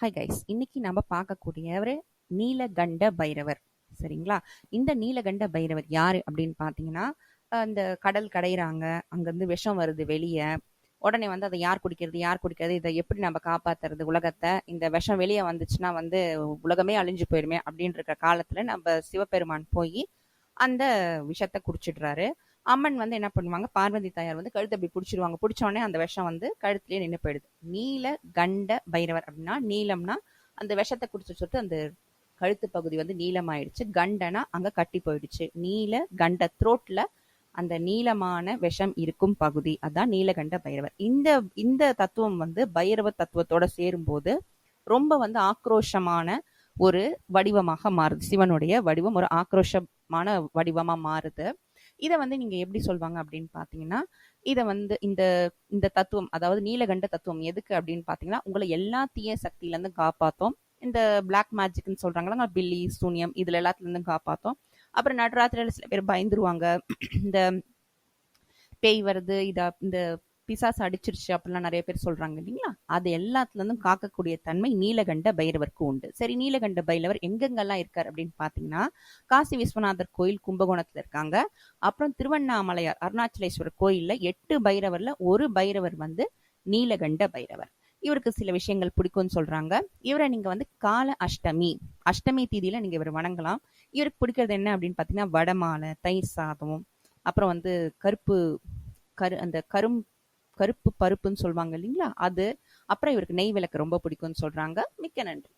Hi guys இன்னைக்கு நம்ம பார்க்கக்கூடியவர் நீலகண்ட பைரவர். சரிங்களா? இந்த நீலகண்ட பைரவர் யாரு அப்படின்னு பார்த்தீங்கன்னா அந்த கடல் கடையிறாங்க அங்கேருந்து விஷம் வருது வெளியே. உடனே வந்து அதை யார் குடிக்கிறது யார் குடிக்கிறது இதை எப்படி நம்ம காப்பாத்துறது உலகத்தை? இந்த விஷம் வெளியே வந்துச்சுன்னா வந்து உலகமே அழிஞ்சு போயிடுமே அப்படின்ற காலத்துல நம்ம சிவபெருமான் போய் அந்த விஷத்தை குடிச்சிடுறாரு. அம்மன் வந்து என்ன பண்ணுவாங்க? பார்வதி தாயார் வந்து கழுத்து அப்படி பிடிச்சிருவாங்க. பிடிச்சோடனே அந்த விஷம் வந்து கழுத்துலேயே நின்று போயிடுது. நீல கண்ட பைரவர் அப்படின்னா நீளம்னா அந்த விஷத்தை குடிச்சு சொல்லிட்டு அந்த கழுத்து பகுதி வந்து நீளமாயிடுச்சு. கண்டனா அங்க கட்டி போயிடுச்சு. நீல கண்ட த்ரோட்ல அந்த நீளமான விஷம் இருக்கும் பகுதி. அதான் நீலகண்ட பைரவர். இந்த இந்த தத்துவம் வந்து பைரவ தத்துவத்தோட சேரும்போது ரொம்ப வந்து ஆக்ரோஷமான ஒரு வடிவமாக மாறுது. சிவனுடைய வடிவம் ஒரு ஆக்ரோஷமான வடிவமா மாறுது. இதை வந்து நீங்க எப்படி சொல்வாங்க அப்படின்னு பாத்தீங்கன்னா இதை வந்து இந்த இந்த தத்துவம் அதாவது நீலகண்ட தத்துவம் எதுக்கு அப்படின்னு பாத்தீங்கன்னா உங்களை எல்லா தீய சக்தியில இருந்து காப்பாத்தோம். இந்த பிளாக் மேஜிக்னு சொல்றாங்களா பில்லி சூனியம் இதுல எல்லாத்துல இருந்து காப்பாத்தோம். அப்புறம் நடுராத்திரியில சில பேர் பயந்துருவாங்க. இந்த பேய் வருது இத இந்த பிசாசு அடிச்சிருச்சு அப்படிலாம் நிறைய பேர் சொல்றாங்க இல்லைங்களா? அது எல்லாத்துல இருந்தும் காக்கக்கூடிய தன்மை நீலகண்ட பைரவருக்கு உண்டு. சரி நீலகண்ட பைரவர் எங்கெங்கெல்லாம் இருக்கார் அப்படின்னு பாத்தீங்கன்னா காசி விஸ்வநாதர் கோயில் கும்பகோணத்துல இருக்காங்க. அப்புறம் திருவண்ணாமலையார் அருணாச்சலேஸ்வரர் கோயில்ல எட்டு பைரவர்ல ஒரு பைரவர் வந்து நீலகண்ட பைரவர். இவருக்கு சில விஷயங்கள் பிடிக்கும்னு சொல்றாங்க. இவரை நீங்க வந்து கால அஷ்டமி அஷ்டமி தீதியில நீங்க இவர் வணங்கலாம். இவருக்கு பிடிக்கிறது என்ன அப்படின்னு பாத்தீங்கன்னா வடமாலை தயிர் சாதம் அப்புறம் வந்து கருப்பு கரு அந்த கரும் கருப்பு பருப்புன்னு சொல்லுவாங்க இல்லைங்களா? அது. அப்புறம் இவருக்கு நெய் விளக்கு ரொம்ப பிடிக்கும்னு சொல்றாங்க. மிக்க நன்றி.